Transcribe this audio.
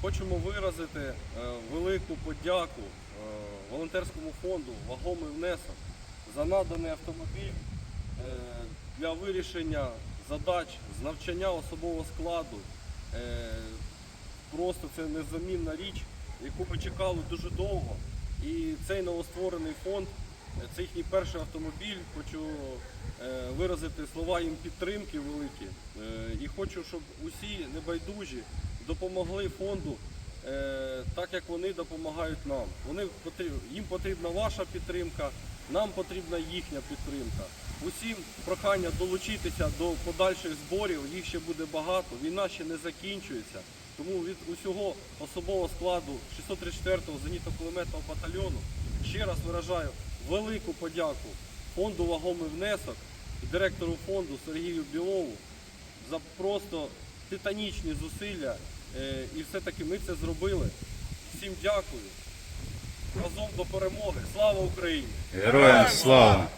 хочемо виразити е, велику подяку е, волонтерському фонду Вагомий внесок за наданий автомобіль е, для вирішення задач з навчання особового складу. Просто це незамінна річ, яку ми чекали дуже довго. І цей новостворений фонд, це їхній перший автомобіль. Хочу виразити слова їм підтримки великі. І хочу, щоб усі небайдужі допомогли фонду е, так, як вони допомагають нам. Вони їм потрібна ваша підтримка, нам потрібна їхня підтримка. Усім прохання долучитися до подальших зборів, їх ще буде багато. Війна ще не закінчується. Тому від усього особового складу 634-го зенітно-кулеметного батальйону ще раз виражаю велику подяку фонду Вагомий внесок і директору фонду Сергію Білову за просто титанічні зусилля. Е, І все-таки ми це зробили. Всім дякую. Разом до перемоги. Слава Україні! Героям слава!